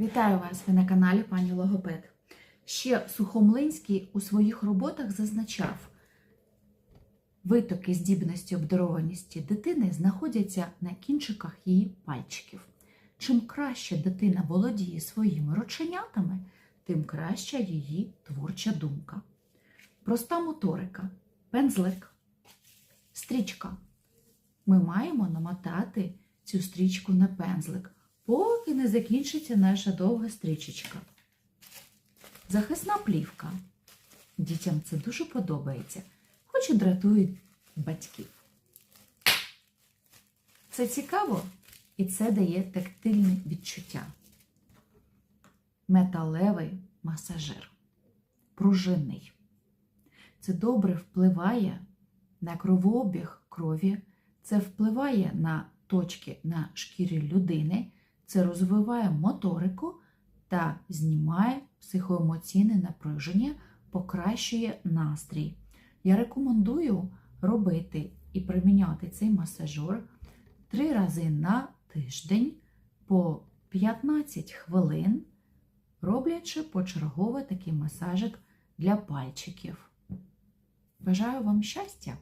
Вітаю вас! Ви на каналі пані Логопед. Ще Сухомлинський у своїх роботах зазначав, витоки здібності обдарованості дитини знаходяться на кінчиках її пальчиків. Чим краще дитина володіє своїми рученятами, тим краща її творча думка. Проста моторика, пензлик, стрічка. Ми маємо намотати цю стрічку на пензлик, поки не закінчиться наша довга стрічечка. Захисна плівка. Дітям це дуже подобається, хоч і дратують батьків. Це цікаво і це дає тактильне відчуття. Металевий масажир. Пружинний. Це добре впливає на кровообіг крові, це впливає на точки на шкірі людини, це розвиває моторику та знімає психоемоційне напруження, покращує настрій. Я рекомендую робити і приміняти цей масажер три рази на тиждень по 15 хвилин, роблячи почергово такий масажик для пальчиків. Бажаю вам щастя!